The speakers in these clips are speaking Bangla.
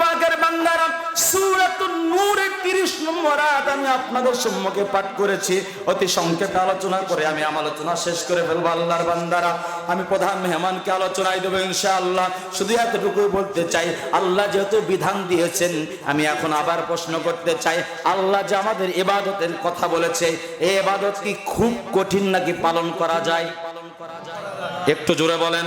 পাকের বান্দারা সূরাতুন নূরের 30 নম্বর আয়াত আমি প্রধান মেহমানকে আলোচনায় দেবো শুধু বলতে চাই, আল্লাহ যেহেতু বিধান দিয়েছেন, আমি এখন আবার প্রশ্ন করতে চাই, আল্লাহ যে আমাদের ইবাদতের কথা বলেছে এই ইবাদত কি খুব কঠিন নাকি পালন করা যায়? একটু জোরে বলেন।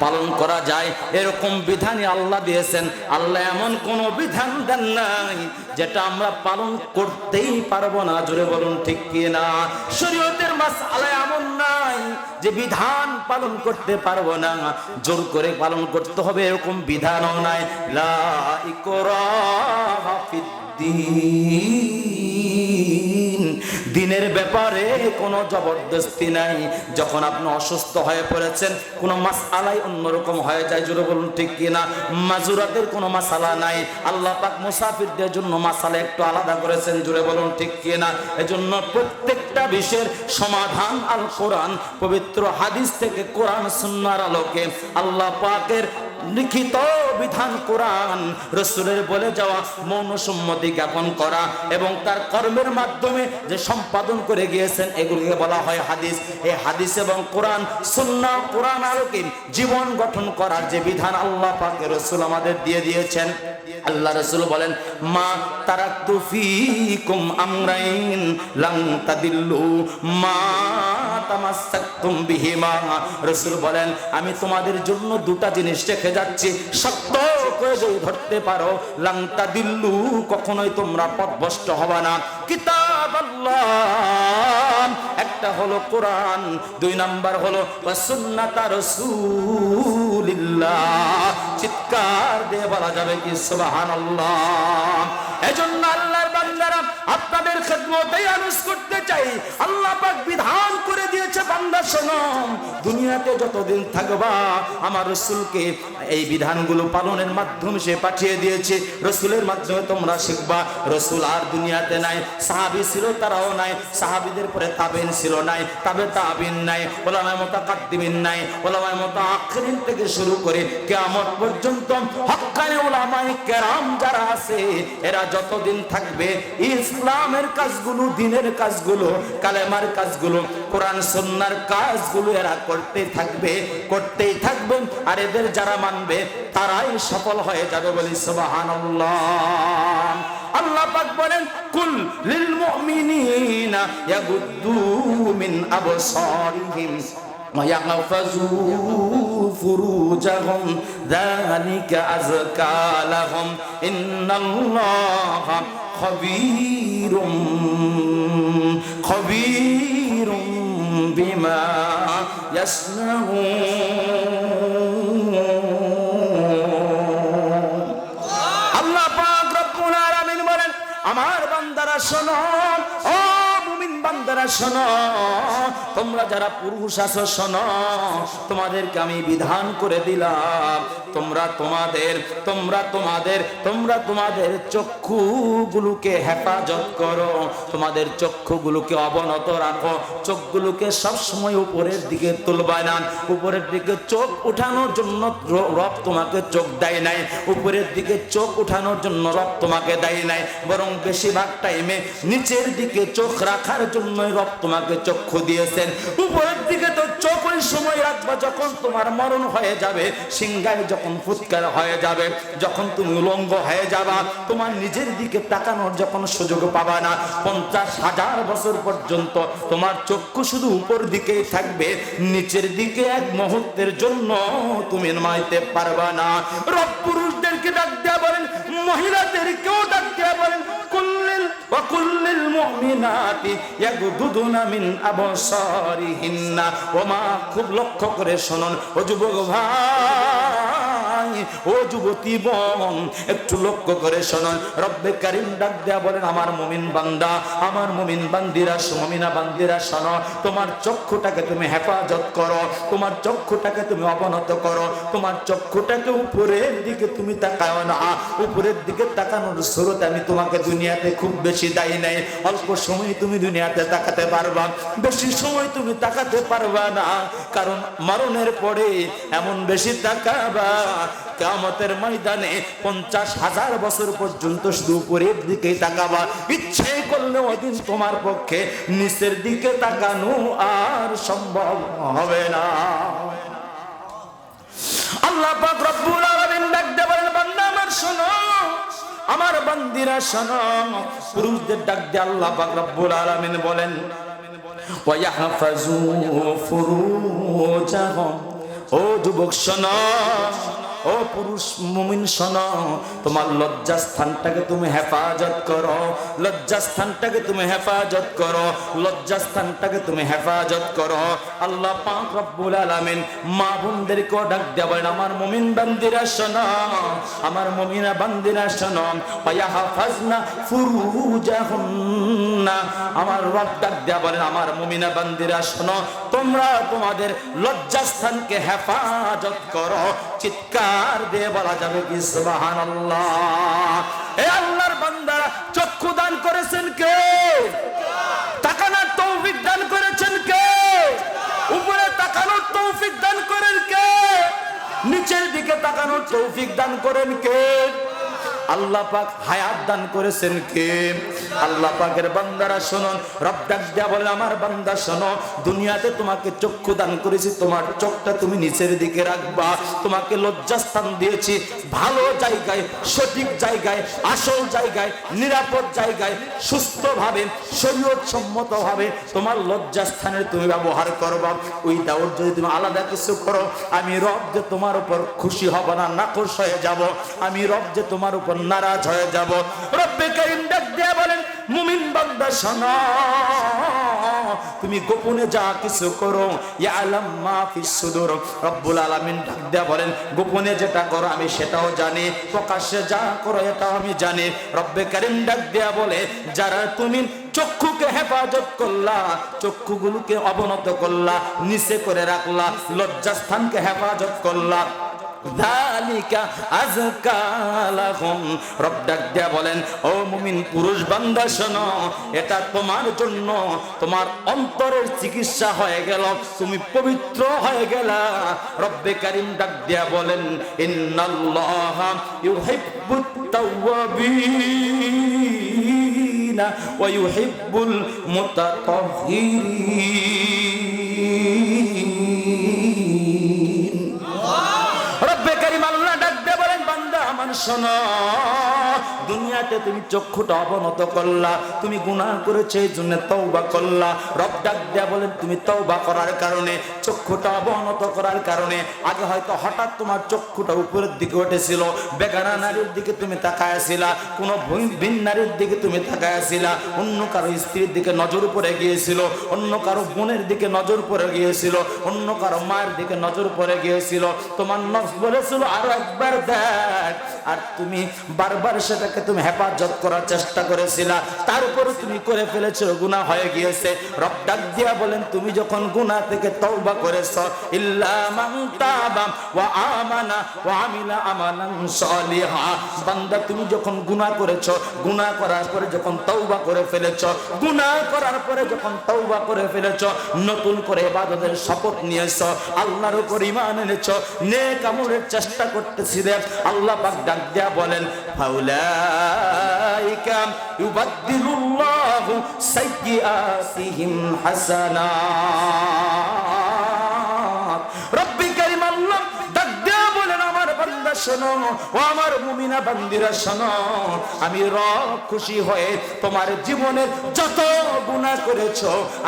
পালন করা যায়। এরকম বিধানই আল্লাহ দিয়েছেন। আল্লাহ এমন কোন বিধান দেন নাই, যেটা আমরা পালন করতেই পারব না। জোরে বলুন ঠিক কি না? শরীয়তের মাস আল্লাহ এমন নাই, যে বিধান পালন করতে পারব না। জোর করে পালন করতে হবে, এরকম বিধানও নাই। লা ইকরাহা ফিদ্দিন। দিনের ব্যাপারে কোনো জবরদস্তি নাই। যখন আপনি অসুস্থ হয়ে পড়েছেন, কোনো মাস আলাই অন্যরকম হয়ে যায়, জোরে বলুন ঠিক কিনা? মাজুরাতের কোনো মাসালা নাই। আল্লাহ পাক মুসাফিরদের জন্য মাসালা একটু আলাদা করেছেন, জোরে বলুন ঠিক কিনা? এজন্য প্রত্যেকটা বিষয়ের সমাধান আল কোরআন পবিত্র হাদিস থেকে কোরআন, সুন্নার আলোকে আল্লাহ পাকের লিখিত বিধান কোরআন। রসুলের বলে যাওয়া মৌন সম্মতি জ্ঞাপন করা এবং তার কর্মের মাধ্যমে যে সম্পাদন করে গিয়েছেন, এগুলিকে বলা হয় হাদিস। এই হাদিস এবং কোরআন সুন্না কোরআন আলোকে জীবন গঠন করার যে বিধান আল্লাহ পাকে রসুল আমাদের দিয়ে দিয়েছেন। আল্লাহ রসুল বলেন, মা তারাক্তু ফিকুম আমরাইন তাদিল্লু মা তামাসসাকতুম বিহিমা। রাসূল বলেন, আমি তোমাদের জন্য দুটা জিনিস রেখে যাচ্ছি, শক্ত করে ধরতে পারো। লাং তাদিল্লু কখনোই তোমরা পথভ্রষ্ট হবে না। কিতাব আল্লাহ একটা হলো কোরআন, দুই নাম্বার হলো সুন্নাত রাসূলিল্লাহ। চিৎকার দিয়ে বলা যাবে কি, সুবহানাল্লাহ। এজন্য আল্লাহর বান্দারা আপনাদের খেদমতে আনুস করতে চাই। আল্লাহ পাক বিধান করে দিয়েছে, বান্দা শোনো। দুনিয়াতে যতদিন থাকবা, আমার রসুলকে এই বিধানগুলো পালনের মাধ্যমে সে পাঠিয়ে দিয়েছে। রসুলের মাধ্যমে তোমরা শিখবা, রসুল আর দুনিয়াতে নাই, সাহাবি ছিল, তারাও নাই, সাহাবিদের পরে তাবেন ছিল নাই, তাবে তাবিন নাই, ওলামায় মতো মোতাকাদ্দিমিন নাই, ওলামায় মোতা আখরিন থেকে শুরু করে কেয়ামত পর্যন্ত হক্কানি ওলামায়ে কেরাম যারা আছে, এরা যতদিন থাকবে, ইসলামের কাজগুলো, দিনের কাজগুলো কালেমার কাজগুলো কোরআন সন্ন্যার কাজগুলো এরা করতে থাকবে করতেই থাকবে আর এদের যারা মানবে তারাই সফল হয়ে যাবে বলি সুবহানাল্লাহ আল্লাহ পাক বলেন কুল লিল মুমিনিনা ইয়াগুদ্দু মিন আবসারিহিম ويحفظوا فروجهم ذلك أزكى لهم إن الله خبير خبير بما يصنعون আল্লাহ পাক রব্বুল আলামিন বলেন আমার বান্দারা শোনো ও মুমিন বান্দারা শোনো, তোমরা যারা পুরুষ আছো, শোনো, তোমাদেরকে আমি বিধান করে দিলাম। তোমরা তোমাদের তোমরা তোমাদের তোমরা তোমাদের চক্ষুগুলোকে হেফাজত করো। তোমাদের চক্ষুগুলোকে অবনত রাখো। চোখগুলোকে সবসময় উপরের দিকে তুলবা না। উপরের দিকে চোখ উঠানোর জন্য রব তোমাকে চোখ দেয় নাই। উপরের দিকে চোখ উঠানোর জন্য রব তোমাকে দেয় নাই। বরং বেশিরভাগ টাইমে নিচের দিকে চোখ রাখার জন্য রব তোমাকে চক্ষু দিয়েছেন। উপরের দিকে তো চোখ ওই সময় রাখবা, যখন তোমার মরণ হয়ে যাবে, সিংহায় যখন ফুৎকার হয়ে যাবে, যখন তুমি উলঙ্গ হয়ে যাবা, তোমার নিজের দিকে তাকানোর যখন সুযোগ পাবা না, পঞ্চাশ হাজার বছর পর্যন্ত তোমার চক্ষু শুধু উপর দিকেই থাকবে, নিচের দিকে এক মুহূর্তের জন্য তুমি নামাইতে পারবা না। রব পুরুষদেরকে ডাক দেয়া বলেন, মহিলাদেরকেও ডাক দেয়া বলেন খুব লক্ষ্য করে শুনুন ও যুবক ভাই। ও যুবতী বোন, একটু লক্ষ্য করে শুনুন। রব্বে কারিম ডাক দেয়া বলেন, আমার মুমিন বান্দা, আমার মুমিন বান্দিরা মুমিনা বান্দিরা, শোনো, তোমার চক্ষুটাকে তুমি হেফাজত করো, তোমার চক্ষুটাকে তুমি অবনত করো, তোমার চক্ষুটাকে উপরের দিকে তুমি তাকাও না। উপরের দিকে তাকানোর স্রোত আমি তোমাকে দুনিয়াতে খুব বেশি দায়ী নাই। অল্প সময় তুমি দুনিয়াতে তাকাতে পারবা, বেশি সময় তুমি তাকাতে পারবা না। কারণ মরণের পরে এমন বেশি তাকাবা কেয়ামতের ময়দানে পঞ্চাশ হাজার বছর পর্যন্ত শুধু উপরের দিকে তাকাবা। ইচ্ছে করলে ওদিন তোমার পক্ষে নিচের দিকে তাকানো আর সম্ভব হবে না। আল্লাহ আমার শোনো, আমার পুরুষদের ডাক দিয়ে আল্লাহ রব্বুল বলেন ও যুবক শোনো ও পুরুষ মুমিন শোনো, তোমার লজ্জাস্থানটাকে তুমি হেফাজত করো, লজ্জাস্থানটাকে তুমি হেফাজত করো, লজ্জাস্থানটাকে তুমি হেফাজত করো। আল্লাহ পাক রব্বুল আলামিন মা বোনদেরকেও ডাক দেয়া বলেন, আমার মুমিন বান্দিরা শোনো, আমার মুমিনা বান্দিরা শোনো পায়া হাফাজনা ফুরুজাহুন্না। আমার রব ডাক দেয়া বলেন, আমার মুমিনা বান্দিরা শোনো, তোমরা তোমাদের লজ্জাস্থানকে হেফাজত করো চিৎকার দিয়ে বলা যাবে কি, সুবহানাল্লাহ। এ আল্লাহর বান্দারা চক্ষু দান করেছেন কে? তাকানার তৌফিক দান করেছেন কে? উপরে তাকানোর তৌফিক দান করেন কে? নিচের দিকে তাকানোর তৌফিক দান করেন কে? আল্লাহ পাক হায়াত দান করেছেন কে? আল্লাহ পাকের বান্দারা শুনুন। রব ডাক দেয়া বলে, আমার বান্দা, শোনো, দুনিয়াতে তোমাকে চক্ষু দান করেছি, তোমার চোখটা তুমি নিচের দিকে রাখবা। তোমাকে লজ্জাস্থান দিয়েছি, ভালো জায়গায়, সঠিক জায়গায়, আসল জায়গায়, নিরাপদ জায়গায়, সুস্থভাবে শরীয়ত সম্মতভাবে তোমার লজ্জাস্থানের তুমি ব্যবহার করবা। ওই দাওয়াত যদি তুমি আলাদা কিছু করো, আমি রব যে তোমার উপর খুশি হব না নাকশ হয়ে যাব। আমি রব যে তোমার উপর নারাজ হয়ে যাব, রব্বে করিম ডাক দিয়া বলেন, মুমিন বান্দা, শোনো, তুমি গোপনে যা কিছু করো, ইয়ালাম মা ফিস সুদুর। রব্বুল আলামিন ডাক দিয়া বলেন, গোপনে যেটা করো আমি সেটাও জানি, প্রকাশ্যে যা করো এটাও আমি জানি। রব্বে করিম ডাক দিয়া বলে, যারা তুমি চক্ষুকে হেফাজত করলা, চক্ষুগুলোকে অবনত করলা, নিচে করে রাখলা, লজ্জাস্থানকে হেফাজত করলা বলেন, ও মুমিন পুরুষ বান্দা, শোনো, এটা তোমার জন্য তোমার অন্তরের চিকিৎসা হয়ে গেল, তুমি পবিত্র হয়ে গেলা। রব্বে কারিম ডাক দিয়া বলেন, ইন্নাল্লাহা ইউহিব্বুত তাওয়াবিন ওয়া ইউহিব্বুল মুতাতাহহিরিন শোনো, দুনিয়াতে তুমি চক্ষুটা অবনত করলা, তুমি গুনাহ করেছে, এই জন্য তওবা করলা। রব ডাক দেয়া বলেন, তুমি তওবা করার কারণে, চক্ষুটা অবনত করার কারণে, আগে হয়তো হঠাৎ তোমার চক্ষুটা উপরের দিকে উঠেছিল, বেগানা নারীর দিকে তুমি তাকায়াছিলা, কোন ভিন নারীর দিকে তুমি তাকায়াছিলা, অন্য কারও স্ত্রীর দিকে নজর পড়ে গিয়েছিল, অন্য কারও বোনের দিকে নজর পড়ে গিয়েছিল, অন্য কারও মায়ের দিকে নজর পড়ে গিয়েছিল। তোমার নফস বলেছিল, আরও একবার দেখ আর তুমি বারবার সেটাকে তুমি হেফাজত করার চেষ্টা করেছিলা, তার উপরে তুমি করে ফেলেছো, গুনাহ হয়ে গিয়েছে। রব ডাক দিয়া বলেন, তুমি যখন গুনাহ থেকে তওবা করেছ, ইল্লা মান তাবা ওয়া আমানা ওয়া আমিলা আমালান সালিহা। বান্দা, তুমি যখন গুনাহ করেছ, গুনাহ করার পরে যখন তওবা করে ফেলেছো, গুনাহ করার পরে যখন তওবা করে ফেলেছো, নতুন করে ইবাদতের শপথ নিয়েছো, আল্লাহর উপর ঈমান এনেছো, নেক আমলের চেষ্টা করতেছিলে। আল্লাহ পাক ডাক দিয়া বলেন ফাউলাইকা ইউবাদদিলুল্লাহু সাইয়্যাতিহিম হাসানাত শোনো, ও আমার মুমিনা বান্দিরা শোনো, আমি রব খুশি হয়ে তোমার জীবনের যত গুনাহ করেছ,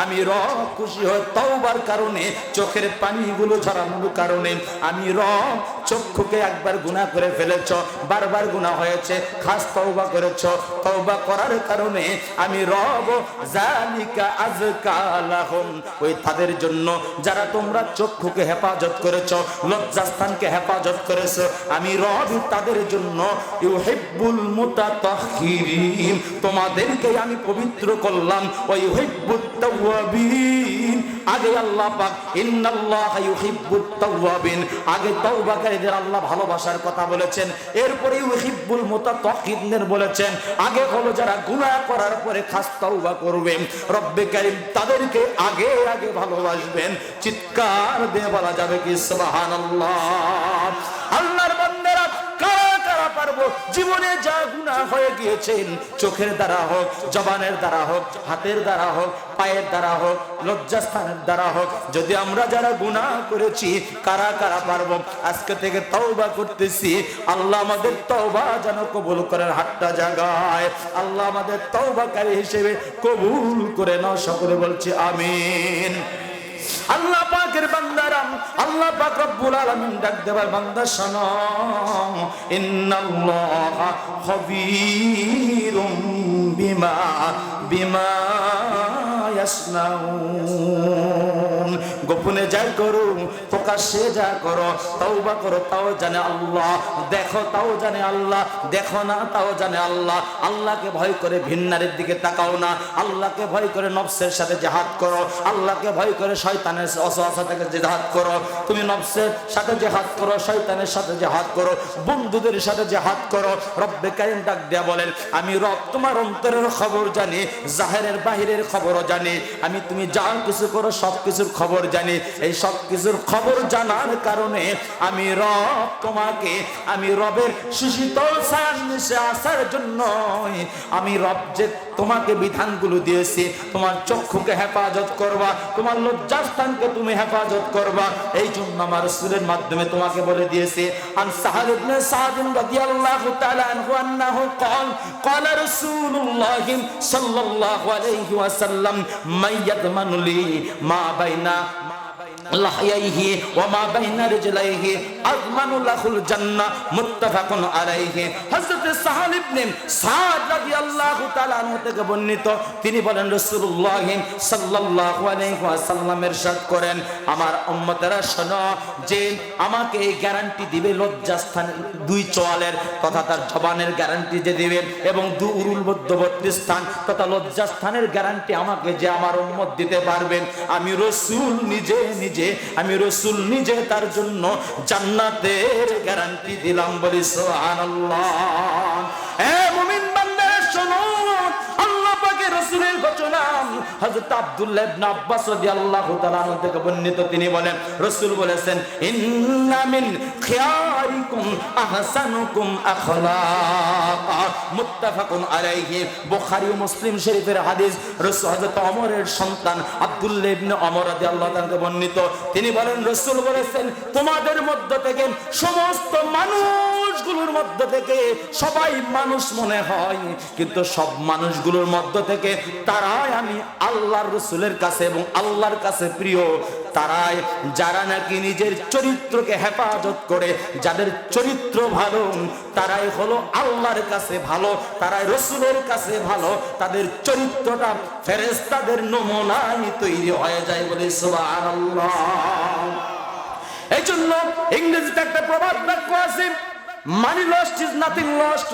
আমি রব খুশি হয়ে তওবার কারণে, চোখের পানিগুলো ঝরানোর কারণে, আমি রব চক্ষুকে একবার গুনাহ করে ফেলেছ, বারবার গুনাহ হয়েছে, খাস তওবা করেছ, তওবা করার কারণে আমি রব জালিকা আজকা লাহুম। ওই তাদের জন্য যারা তোমরা চক্ষুকে হেফাজত করেছ, লজ্জাস্থানকে হেফাজত করেছ আমি রব তাদের জন্য তোমাদেরকে আমি পবিত্র করলাম ওই ইউহিব্বুত আগে আল্লাহ পাক, ইন্নাল্লাহ ইউহিব্বুত তাওয়াবিন। আগে তওবাকারীদের আল্লাহ ভালোবাসার কথা বলেছেন, এরপরে ইউহিব্বুল মুতাতাহহিরিনের বলেছেন, আগে হলো যারা গুনাহ করার পরে খাস তওবা করবে। রব্বে কারীম তাদেরকে আগে আগে ভালোবাসবেন। চিৎকার দিয়ে বলা যাবে কি, সুবহানাল্লাহ। আল্লাহর বান্দারা পারব? জীবনে যা গুণা হয়ে গিয়েছেন চোখের দ্বারা হোক, জবানের দ্বারা হোক, হাতের দ্বারা হোক, পায়ের দ্বারা হোক, লজ্জাস্থানের দ্বারা হোক, যদি আমরা যারা গুণা করেছি, কারা কারা পারব? আজকে থেকে তওবা করতেছি। আল্লাহ আমাদের তওবা যেন কবুল করেন হাতটা জাগায়। আল্লাহ আমাদের তওবাকারী হিসেবে কবুল করে নাও, সকলে বলছি আমিন। আল্লাহ পাকের বান্দারাম আল্লাহ পাক রব্বুল আলামিন ডাক দেবার বান্দা শোনো। ইন্নাল্লাহা খাবীরুম বিমা বিমা ইয়াসনাউন। গোপনে যাই করো, প্রকাশ্যে যা করো, তওবা করো, তাও জানে আল্লাহ। দেখো, তাও জানে আল্লাহ। দেখো না, তাও জানে আল্লাহ। আল্লাহকে ভয় করে ভিন্নারের দিকে তাকাও না। আল্লাহকে ভয় করে নফসের সাথে জেহাদ করো। আল্লাহকে ভয় করে শয়তানের অসহসা থেকে জেহাদ করো। তুমি নফসের সাথে জেহাদ করো, শয়তানের সাথে জেহাদ করো, বন্ধুদের সাথে জেহাদ করো। রব্বে কারিম ডাক দেয়া বলেন, আমি রব, তোমার অন্তরের খবর জানি, জাহেরের বাহিরের খবরও জানি। আমি তুমি যা কিছু করো সব কিছুর খবর জানি এই সব কিছুর খবর জানার কারণে আমি রব তোমাকে আমি রবের সুশীতল ছায়ার নিচে আসার জন্য আমি রব যে তোমাকে বিধানগুলো দিয়েছি তোমার চক্ষুকে হেফাজত করবা তোমার লজ্জাস্থানকে তুমি হেফাজত করবা এই জন্য আমার রাসূলের মাধ্যমে তোমাকে বলে দিয়েছে আন সাহাল ইবনে সাদ রাদিয়াল্লাহু তাআলা আনহু আন্নাহু قال قال رسول الله صلى الله عليه وسلم من يضمن لي ما بين লাহইয়াইহি ওয়া মা বাইনা রিজলাইহি আযমানু লাহুল জান্নাহ মুত্তাফাকুন আলাইহি। হযরত সাহাল ইবনে সাদ রাদিয়াল্লাহু তাআলা আনহু থেকে বর্ণিত, তিনি বলেন, রাসূলুল্লাহ সাল্লাল্লাহু আলাইহি ইরশাদ করেন, আমার উম্মতেরা শোনো যে আমাকে এই গ্যারান্টি দিবে লজ্জাস্থান দুই চোয়ালের তথা তার জবানের গ্যারান্টি যে দিবে এবং দু উরুল মধ্যবর্তী স্থান তথা লজ্জাস্থানের গ্যারান্টি আমাকে যে আমার উম্মত দিতে পারবেন। আমি রসুল নিজে নিজে আমি রসুল নিজে তার জন্য জান্নাতের গ্যারান্টি দিলাম বলি আল্লাহ এ মুমিন বান্দা, শোনো, আল্লাহ পাকে রসুলের হযরত আব্দুল্লাহ ইবনে আব্বাস রাদিয়াল্লাহু তাআলা থেকে বর্ণিত, তিনি বলেন, রাসূল বলেছেন, ইন্না মিন খিয়ারিকুম আহসানুকুম আখলাকা। মুত্তাফাকুন আলাইহি। ও মুসলিম শরীফের হাদিস, রাসূল হযরত ওমরের সন্তান আব্দুল্লাহ ইবনে ওমর রাদিয়াল্লাহু তাআলা বর্ণিত। তিনি বলেন, রাসূল বলেছেন, তোমাদের মধ্য থেকে সমস্ত মানুষগুলোর মধ্য থেকে সবাই মানুষ মনে হয়, কিন্তু সব মানুষগুলোর মধ্য থেকে তারাই আমি আল্লাহর রসুলের কাছে এবং আল্লাহর কাছে প্রিয়, তারাই যারা নাকি নিজের চরিত্রকে হেফাজত করে, যাদের চরিত্র ভালো, তারাই হলো আল্লাহর কাছে ভালো, তারাই রসুলের কাছে ভালো, তাদের চরিত্রটা ফেরেস্তাদের নমুনায় তৈরি হয়ে যায় বলে সুবহানাল্লাহ। এই জন্য ইংরেজিতে একটা প্রবাদ বাক্য আছে money lost is nothing lost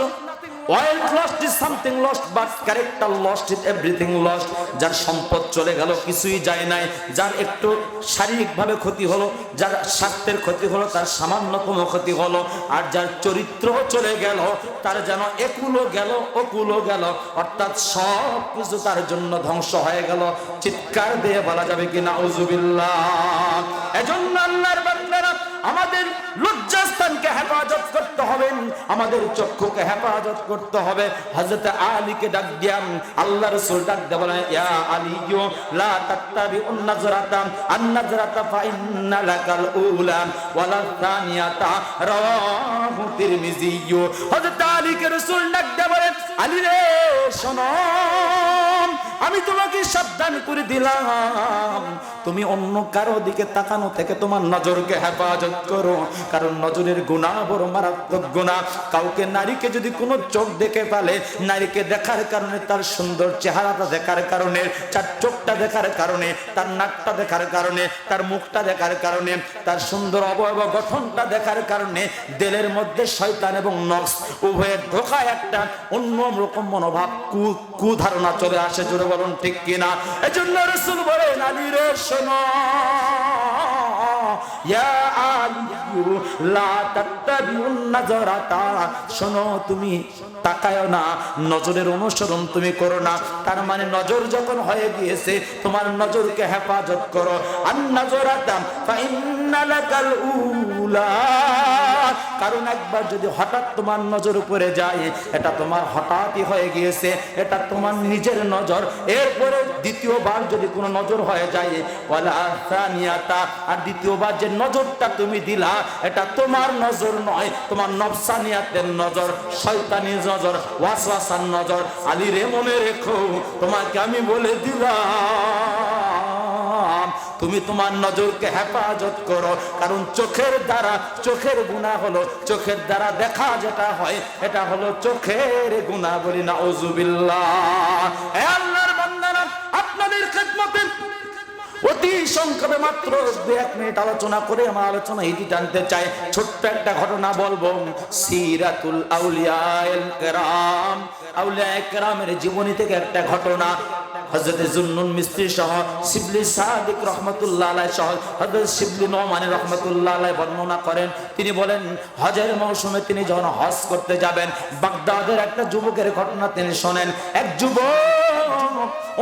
wealth lost is something lost but character lost is everything lost যার সম্পদ চলে গেল, কিছুই যায় নাই। যার একটু শারীরিকভাবে ক্ষতি হলো, যার স্বাস্থ্যের ক্ষতি হলো, তার সামান্যতম ক্ষতি হলো, আর যার চরিত্র চলে গেল, তার যেন একুলো গেল ওকুলো গেল, অর্থাৎ সব কিছু তার জন্য ধ্বংস হয়ে গেল। চিৎকার দিয়ে বলা যাবে কি না? এজন্য আল্লাহর বান্দারা আমাদের লজ্জাস্থানকে হেফাজত করতে হবে। আমাদের চক্ষুকে হেফাজত করতে হবে। হযরত আলীকে ডাক দিয়াম আল্লাহ রাসূল ডাক দেয়া বলেন ইয়া আলিয়ু লা তাত্তাবি উন-নাজরাতা আন-নাজরাতা ফা ইন্না লাকাল উলা, ওয়ালা থানিয়াতা রাওয়াহু তিরমিজি হযরত আলীকে রাসূল ডাক বলেন আলী রে, শোনো। আমি তোমাকে সাবধান করে দিলাম। তুমি অন্য কারও দিকে তাকানো থেকে তোমার নজরকে হেফাজত করো, কারণ নজরের গুণা বড় মারাত্মক গুণা। কাউকে নারীকে যদি কোনো চোখ দেখে ফেলে, নারীকে দেখার কারণে তার সুন্দর চেহারাটা দেখার কারণে, তার চোখটা দেখার কারণে, তার নাকটা দেখার কারণে, তার মুখটা দেখার কারণে, তার সুন্দর অবয়ব গঠনটা দেখার কারণে দেলের মধ্যে শয়তান এবং নক্স উভয়ের ধোকায় একটা অন্য রকম মনোভাব, কু কুধারণা চলে আসে। জোরে বলুন ঠিক কিনা? এজন্য রসুল বলেন আলী রে মানে হেফাজত করো। কারণ একবার যদি হঠাৎ তোমার নজর উপরে যায়, এটা তোমার হঠাৎই হয়ে গিয়েছে, এটা তোমার নিজের নজর। এরপরে দ্বিতীয়বার যদি কোনো নজর হয়ে যায় আর দ্বিতীয়বার যে নজরটা তুমি দিলা, এটা তোমার নজর নয়, তোমার নফসানিয়াতের নজর শয়তানি নজর, ওয়াসওয়াসার নজর। আলী রে, মনে রেখো, তোমাকে আমি বলে দিলাম, তুমি তোমার নজরকে হেফাজত করো, কারণ চোখের দ্বারা, চোখের গুণা হলো, চোখের দ্বারা দেখা যেটা হয়, এটা হলো চোখের গুণা বলি না ওজুবিল্লাহ আল্লাহর অতি সংক্ষেপে মাত্র দু এক মিনিট আলোচনা করে আমার আলোচনা এটি জানতে চাই। ছোট্ট একটা ঘটনা বলব। সিরাতুল আউলিয়া কেরাম। আউলিয়া কেরামের জীবনী থেকে একটা ঘটনা। মিস্ত্রি হজরত বর্ণনা করেন। তিনি বলেন, হজের মৌসুমে তিনি যখন হজ করতে যাবেন, বাগদাদের একটা যুবকের ঘটনা তিনি শোনেন। এক যুবক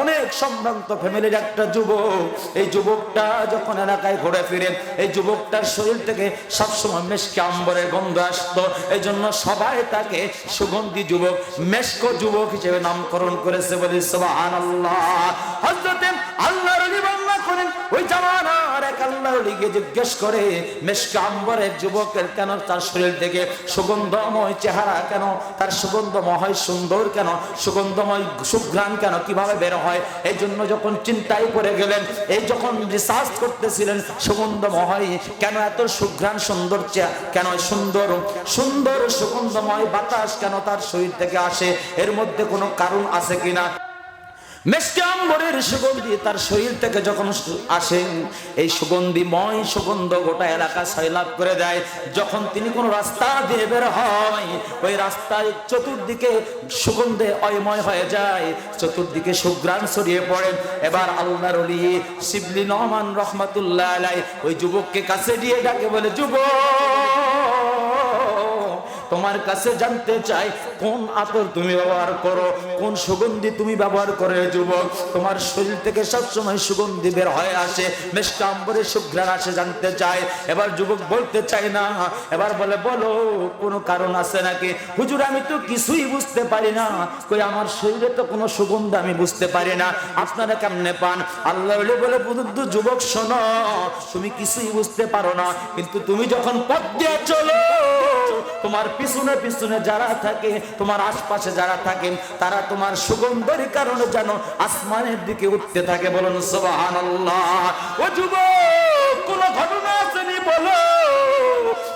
অনেক সম্ভ্রান্ত ফ্যামিলির একটা যুবক। এই যুবকটা যখন এলাকায় ঘুরে ফিরে, এই যুবকটার শরীর থেকে সবসময় মেশকে আম্বরের গন্ধ আসত। এই জন্য সবাই তাকে সুগন্ধি যুবক, মেশক যুবক হিসেবে নামকরণ করেছে বলে সোহান আল্লাহ আল্লাহ রলি বর্ণনা করেন, ওই জামানার লিগে জিজ্ঞেস করে আম্বরের যুবকের কেন? তার শরীর সুগন্ধময় চেহারা কেন? তার সুগন্ধময় সুন্দর কেন? সুগন্ধময় সুঘ্রাণ কেন? কীভাবে বের হয়? এই জন্য যখন চিন্তায় পড়ে গেলেন, এই যখন রিসার্চ করতেছিলেন, সুগন্ধময় কেন এত সুঘ্রাণ সুন্দর কেন সুন্দর সুন্দর সুগন্ধময় বাতাস কেন তার শরীর থেকে আসে? এর মধ্যে কোনো কারণ আছে কিনা? মেসকে আম্বরের সুগন্ধি তার শরীর থেকে যখন সু- আসে, এই সুগন্ধিময় সুগন্ধ গোটা এলাকা সয়লাভ করে দেয়। যখন তিনি কোনো রাস্তা দিয়ে বের হয়, ওই রাস্তায় চতুর্দিকে সুগন্ধে অয়ময় হয়ে যায়, চতুর্দিকে সুগ্রাণ ছড়িয়ে পড়ে। এবার আল্লাহর শিবলি নহমান রহমাতুল্লাহ আলাই ওই যুবককে কাছে দিয়ে ডাকে বলে, যুবক! তোমার কাছে জানতে চাই, কোন আতর তুমি ব্যবহার করো, কোন সুগন্ধি তুমি ব্যবহার করে যুবক? তোমার শরীর থেকে সবসময় সুগন্ধি বের হয়ে আসে মেষ্টাম্বরে সুঘ্রাণ আসে জানতে চাই। এবার যুবক বলতে চাই না, এবার বলে, বলো, কোনো কারণ আছে নাকি? হুজুর, আমি তো কিছুই বুঝতে পারি না। কই, আমার শরীরে তো কোনো সুগন্ধ আমি বুঝতে পারি না। আপনারা কেমনে পান? আল্লাহ বলে বলে, বুদ্ধ যুবক, শোনো, তুমি কিছুই বুঝতে পারো না, কিন্তু তুমি যখন পথ দিয়ে চলো তোমার পিছনে পিছনে যারা থাকে, তোমার আশপাশে যারা থাকে, তারা তোমার সুগন্ধের কারণে যেন আসমানের দিকে উঠতে থাকে। বলুন সোবাহান কোন ঘটনা আসেনি বলো?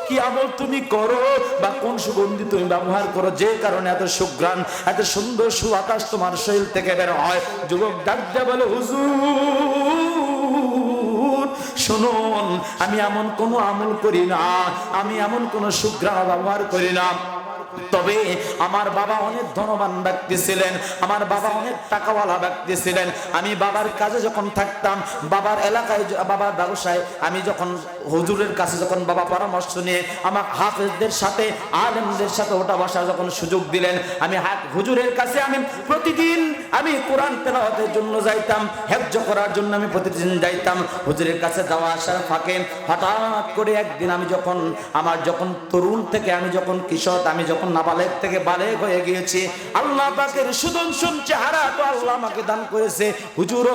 কি আমল তুমি করো বা কোন সুগন্ধি তুমি ব্যবহার করো? যে কারণে এত সুঘ্রাণ, এত সুন্দর সুবাতাস তোমার শরীর থেকে বের হয়। যুবক ডাক বলে, হুজুর শুনুন আমি এমন কোনো আমল করি না আমি এমন কোনো সুগ্রাহ ব্যবহার করি না। তবে আমার বাবা অনেক ধনবান ব্যক্তি ছিলেন, আমার বাবা অনেক টাকাওয়ালা ব্যক্তি ছিলেন। আমি বাবার কাজে যখন থাকতাম, বাবার এলাকায় বাবার ব্যবসায় আমি যখন হুজুরের কাছে যখন বাবা পরামর্শ নিয়ে আমার হাফেজদের সাথে, আলেমদের সাথে ওটা বসার যখন সুযোগ দিলেন, আমি হাত হুজুরের কাছে আমি প্রতিদিন আমি কোরআন তেলাওয়াতের জন্য যাইতাম, হেফজ করার জন্য আমি প্রতিদিন যাইতাম। হুজুরের কাছে যাওয়া আসার ফাঁকে হঠাৎ করে একদিন আমি যখন, আমার যখন তরুণ থেকে আমি যখন কিশোর, আমি যখন নাবালেক থেকে বালেক হয়ে গিয়েছে, আল্লাহ পাকের সুদর্শন চেহারা তো আল্লাহ আমাকে দান করেছে। হুজুর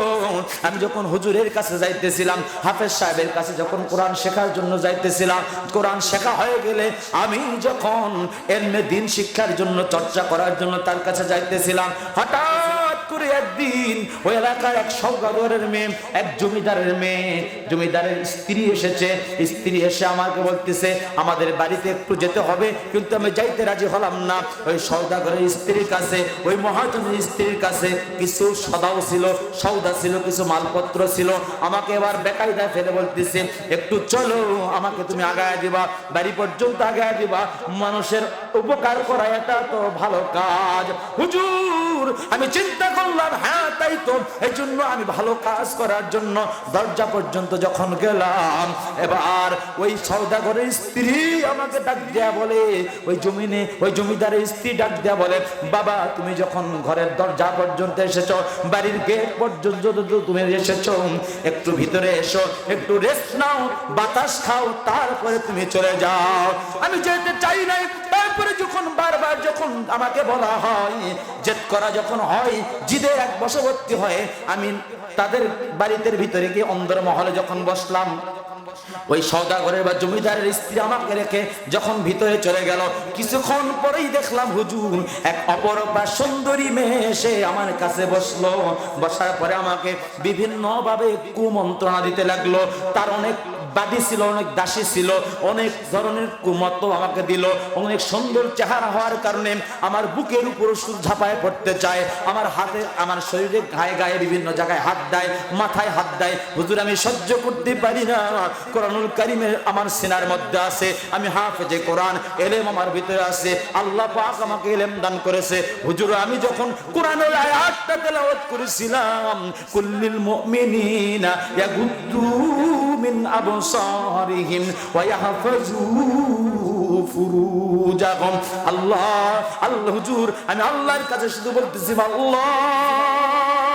আমি যখন হুজুরের কাছে যাইতেছিলাম, হাফেজ সাহেবের কাছে যখন কোরআন শেখার জন্য যাইতেছিলাম, কোরআন শেখা হয়ে গেলে আমি যখন এমনি দিন শিক্ষার জন্য চর্চা করার জন্য তার কাছে যাইতেছিলাম, হঠাৎ করে একদিন ওই এলাকার এক সৌগাদরের মেয়ে, এক জমিদারের মেয়ে, জমিদারের স্ত্রী এসেছে। স্ত্রী এসে আমাকে বলতেছে, আমাদের বাড়িতে একটু যেতে হবে, কিন্তু আমি যাইতে রাজি হলাম না। ওই সৌদাগরের স্ত্রীর কাছে, ওই মহাজনের স্ত্রীর কাছে কিছু সদাও ছিল সৌদা ছিল, কিছু মালপত্র ছিল। আমাকে এবার বেকায়দায় ফেলে বলতেছে, একটু চলো, আমাকে তুমি আগায় দিবা, বাড়ি পর্যন্ত আগায় দিবা। মানুষের উপকার করা এটা তো ভালো কাজ। হুজুর, আমি চিন্তা করলাম হ্যাঁ তাই তো। এই জন্য আমি ভালো কাজ করার জন্য দরজা পর্যন্ত যখন গেলাম, এবার ওই সৌদাগরের স্ত্রী আমাকে ডাক দেয়া বলে, ওই জমিনে, ওই জমিদারের স্ত্রী ডাক দেয়া বলে, বাবা, তুমি যখন ঘরের দরজা পর্যন্ত এসেছ, বাড়ির গেট পর্যন্ত তুমি এসেছ, একটু ভিতরে এসো, একটু রেস্ট নাও, বাতাস খাও, তারপরে তুমি চলে যাও। আমি যেতে চাই নাই। তারপরে যখন বারবার যখন আমাকে বলা হয়, জেদ করা যখন হয়, জিদে এক বশবর্তী হয় আমি তাদের বাড়িতে ভিতরে গিয়ে অন্দর মহলে যখন বসলাম, ওই সৌদাগরের বা জমিদারের স্ত্রী আমাকে রেখে যখন ভিতরে চলে গেল, কিছুক্ষণ পরেই দেখলাম হুজুর, এক অপরূপ বা সুন্দরী মেয়ে এসে আমার কাছে বসল। বসার পরে আমাকে বিভিন্ন ভাবে কুমন্ত্রণা দিতে লাগল। তার অনেক বাদী ছিল, অনেক দাসী ছিল, অনেক ধরনের কুমত আমাকে দিল, অনেক সুন্দর চেহারা হওয়ার কারণে আমার বুকের উপর সুর ঝাঁপায় পড়তে চায়, আমার হাতে, আমার শরীরে গায়ে গায়ে বিভিন্ন জায়গায় হাত দেয়, মাথায় হাত দেয়। হুজুর, আমি সহ্য করতে পারি না। কোরআনুল কারিমের আমার সিনার মধ্যে আছে, আমি হাফেজে কোরআন, এলেম আমার ভিতরে আছে, আল্লাহ পাক আমাকে এলেম দান করেছে। হুজুর, আমি যখন কোরআনের আয়াতটা তেলাওয়াত করেছিলাম, কুল্লিল মুমিনিনা ইয়াগুদ্দু মিন আবসারিহিম ওয়া ইয়াহফাজু ফুরুজাহুম আল্লাহ আল্লাহ হুজুর আমি আল্লাহর কাছে শুধু বলতেছি আল্লাহ।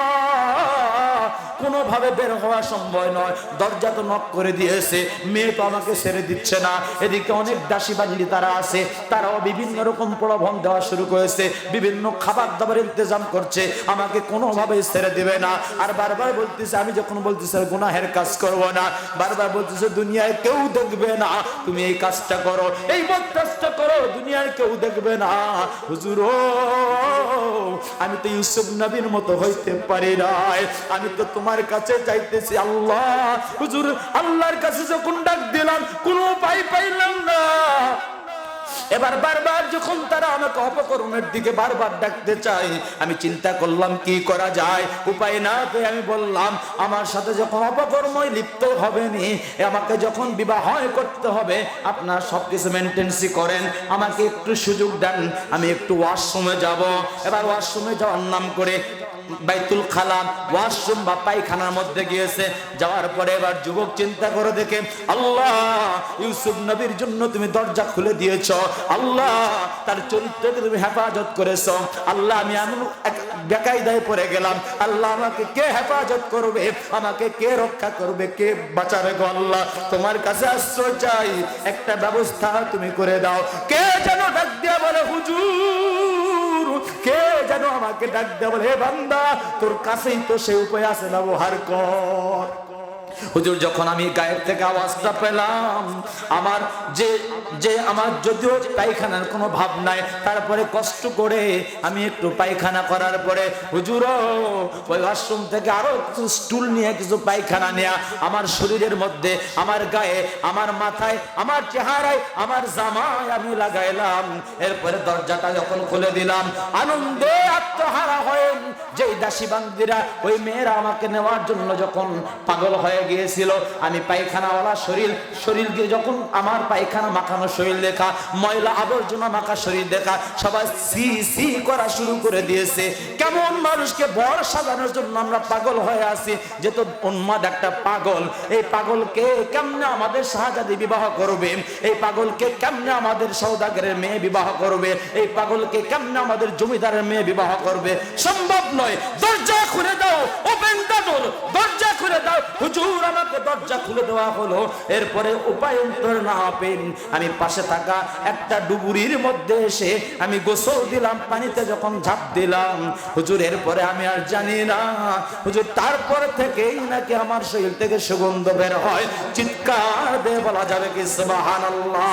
কোনোভাবে বের হওয়া সম্ভব নয়। দরজা তো নক করে দিয়েছে। মেয়ে তো আমাকে ছেড়ে দিচ্ছে না। এদিকে অনেক দাসী বাজিলি তারা আছে। তারাও বিভিন্ন রকম প্রলোভন দেওয়া শুরু করেছে। বিভিন্ন খাবার দাবার ইন্তজাম করছে। আমাকে কোনোভাবে ছেড়ে দিবে না। আর বারবার বলতেছে, আমি যখন বলতেছি গুনাহের কাজ করব না। বারবার বলতেছে, দুনিয়ায় কেউ দেখবে না। তুমি এই কাজটা করো। এই কাজটা করো। দুনিয়ায় কেউ দেখবে না। হুজুর আমি তো ইউসুফ নবীর মতো হইতে পারি নাই। আমি তো তোমার কাছে চাইতেছি আল্লাহ। হুজুর, আল্লাহর কাছে যখন ডাক দিলাম, কোনো উপায় পাইলাম না। এবার বারবার যখন তারা আমাকে অপকর্মের দিকে বারবার ডাকতে চাই আমি চিন্তা করলাম, কি করা যায়? উপায় না পেয়ে আমি বললাম, আমার সাথে যখন অপকর্মই লিপ্ত হবে নি আমাকে যখন বিবাহ করতে হবে, আপনার সবকিছু মেনটেন্সি করেন, আমাকে একটু সুযোগ দেন, আমি একটু ওয়াশরুমে যাব। এবার ওয়াশরুমে যাওয়ার নাম করে বাইতুল খালাম ওয়াশরুম বা পায়খানার মধ্যে গিয়েছে। যাওয়ার পরে এবার যুবক চিন্তা করে দেখে, আল্লাহ, ইউসুফ নবীর জন্য তুমি দরজা খুলে দিয়েছ। আল্লাহ, তার চরিত্রকে তুমি হেফাজত করেছ। আল্লাহ, আমি এমন এক বেকায়দায় পড়ে গেলাম। আল্লাহ, আমাকে কে হেফাজত করবে? আমাকে কে রক্ষা করবে? কে বাঁচাবে গো আল্লাহ? তোমার কাছে আশ্রয় চাই। একটা ব্যবস্থা তুমি করে দাও। কে যেন ডাক দিয়া বলে, হুজুর কে যেন আমাকে ডাক দেওয়া বলে, হে বান্দা, তোর কাছেই তো সে উপায় আছে হার কর। হুজুর, যখন আমি গায়ের থেকে আওয়াজটা পেলাম, আমার যে যে আমার যদিও পায়খানার কোনো ভাব নাই, তারপরে কষ্ট করে আমি একটু পায়খানা করার পরে, হুজুর, ওই ওয়াশরুম থেকে আরও স্টুল নিয়ে, কিছু পায়খানা নেয়া, আমার শরীরের মধ্যে, আমার গায়ে, আমার মাথায়, আমার চেহারায়, আমার জামায় আমি লাগাইলাম। এরপরে দরজাটা যখন খুলে দিলাম, আনন্দে আত্মহারা হয়ে, যেই দাসী বান্দিরা, ওই মেয়েরা আমাকে নেওয়ার জন্য যখন পাগল হয়ে গিয়েছিল, আমি পায়খানাওয়ালা শরীর শরীর দিয়ে যখন আমার পায়খানা মাখানো শরীর দেখা, ময়লা আবর্জনা মাখা শরীর দেখা, সবাই সি সি করা শুরু করে দিয়েছে। কেমন মানুষকে বর সাজানোর জন্য আমরা পাগল হয়ে আছি, যে তো উন্মাদ একটা পাগল। এই পাগলকে কেমনে আমাদের শাহজাদি বিবাহ করবে? এই পাগলকে কেমনে আমাদের সৌদাগরের মেয়ে বিবাহ করবে? এই পাগলকে কেমনে আমাদের জমিদারের মেয়ে বিবাহ করবে? সম্ভব নয়। দরজা খুলে দাও, ওপেন ডোর দরজা খুলে দাও। হুজুর আমাকে দরজা খুলে দেওয়া হলো। এরপরে উপায় অন্তর না পেন আমি পাশে থাকা একটা ডুবুরির মধ্যে এসে আমি গোসল দিলাম, পানিতে যখন ঝাঁপ দিলাম, হুজুর এরপরে আমি আর জানি না। হুজুর তারপর থেকেই নাকি আমার শরীর থেকে সুগন্ধ বের হয়। চিৎকার দিয়ে বলা যাবে কি, সুবহানাল্লাহ।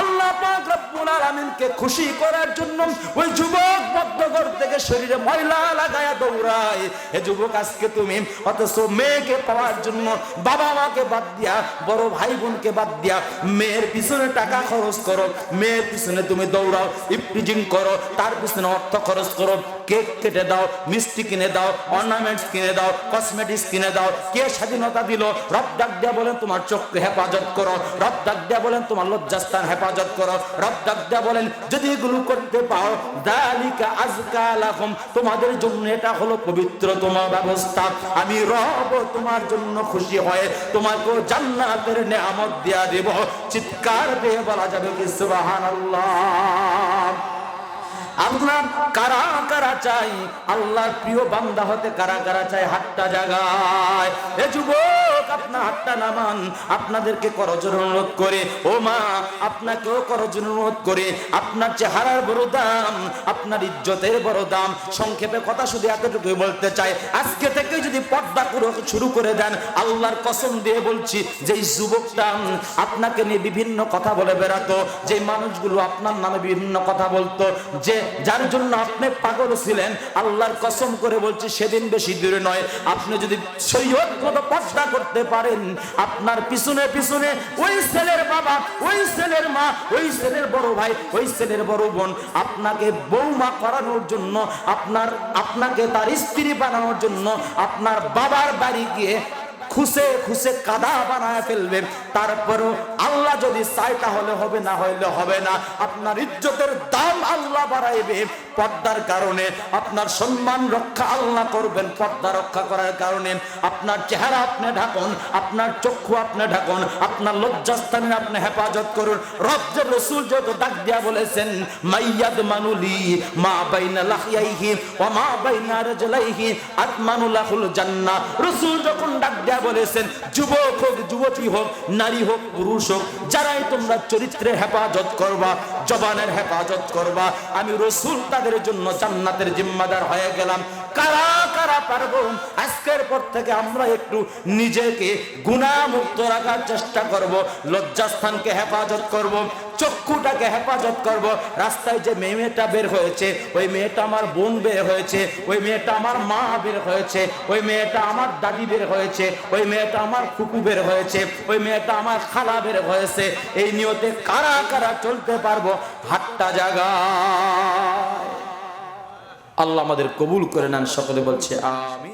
আল্লাহ পাক রব্বুল আলামিনকে খুশি করার জন্য ওই যুবক বদ্ধঘর থেকে শরীরে ময়লা লাগায়া দৌড়ায়। হে যুবক, আজকে তুমি অথচ মেয়েকে পাওয়ার জন্য বাবা মাকে বাদ দিয়া, বড় ভাই বোনকে বাদ দিয়া মেয়ের পিছনে টাকা খরচ করো। মেয়ের পিছনে তুমি দৌড়াও, ইফটিজিং করো, তার পিছনে অর্থ খরচ করো। কেক কেটে দাও, মিষ্টি কিনে দাও অর্নামেন্টস কিনে দাও কসমেটিক্স কিনে দাও। কে স্বাধীনতা দিল? রব ডাক দিয়া বলেন, তোমার চোখকে হেফাজত করো। রব ডাক দিয়া বলেন, তোমার লজ্জাস্থান হেফাজত করো। রব ডাকদা বলেন, যদি এগুলো করতে পাও দালিকা আজকা লাকুম, তোমাদের জন্য এটা হলো পবিত্র তোমার ব্যবস্থা। আমি রব তোমার জন্য খুশি হয়ে তোমাকে জান্নাতের নেয়ামত দিয়া দেব। চিৎকার দিয়ে বলা যাবে কি, সুবহানাল্লাহ? আল্লাহ কারা কারা চাই? আল্লাহর প্রিয় বান্দা হতে কারা কারা চাই? হাতটা জাগায়। এ যুবক আপনার হাতটা নামান। আপনাদেরকে করজোর অনুরোধ করে, ও মা, আপনাকেও করজোর অনুরোধ করে, আপনার চেহারার বড় দাম, আপনার ইজ্জতের বড় দাম, সংক্ষেপে কথা শুধু এতটুকুই বলতে চাই। আজকে থেকে যদি পর্দা শুরু করে দেন, আল্লাহর কসম দিয়ে বলছি যে যুবকটা আপনাকে নিয়ে বিভিন্ন কথা বলে বেড়াতো যে মানুষগুলো আপনার নামে বিভিন্ন কথা বলতো, যে যার জন্য আপনি পাগল ছিলেন, আল্লাহর কসম করে বলছি, সেদিন বেশি দূরে নয়। আপনি যদি সৈয়দ মতো পর্দা করতে পারেন, আপনার পিছনে পিছনে ওই ছেলের বাবা, ওই ছেলের মা, ওই ছেলের বড় ভাই, ওই ছেলের বড় বোন, আপনাকে বৌমা করানোর জন্য, আপনার, আপনাকে তার স্ত্রী বানানোর জন্য, আপনার বাবার বাড়ি গিয়ে খুশে খুশে কাদা বানায় ফেলবে তারপরও আল্লাহ যদি চায় তাহলে হবে না হইলে হবে না। আপনার ইজ্জতের দাম আল্লাহ বাড়াইবে পর্দার কারণে। আপনার সম্মান রক্ষা আল্লাহ করবেন পর্দা রক্ষা করার কারণে। আপনার চেহারা আপনি ঢাকুন, আপনার চক্ষু আপনি ঢাকুন, আপনার লজ্জাস্থানে আপনি হেফাজত করুন। রব্জের রসুল যত ডাক দিয়া বলেছেন, মাইয়াদ মানুলি, মা বাইনা লাহিয়াইহি, ওয়া মা বাইনা রাজলাইহি আতমানুলাহুল জান্নাহ। রসুল যখন ডাক দিয়া বলেছেন, যুবক হোক, যুবতী হোক, নারী হোক, পুরুষ হোক, যারাই তোমরা চরিত্রের হেফাজত করবা, জবানের হেফাজত করবা, আমি রসুল তাদের জন্য জান্নাতের জিম্মাদার হয়ে গেলাম। কারা কারা পারব? আজকের পর থেকে আমরা একটু নিজেকে গুণামুক্ত রাখার চেষ্টা করব, লজ্জাস্থানকে হেফাজত করব, চক্ষুটাকে হেফাজত করব। রাস্তায় যে মেয়ে মেয়েটা বের হয়েছে, ওই মেয়েটা আমার বোন বের হয়েছে, ওই মেয়েটা আমার মা বের হয়েছে, ওই মেয়েটা আমার দাদি বের হয়েছে, ওই মেয়েটা আমার ফুকু বের হয়েছে, ওই মেয়েটা আমার খালা বের হয়েছে। এই নিয়তে কারা কারা চলতে পারব? হাতটা জায়গা আল্লাহ আমাদের কবুল করে নেন সকলে বলছে আমি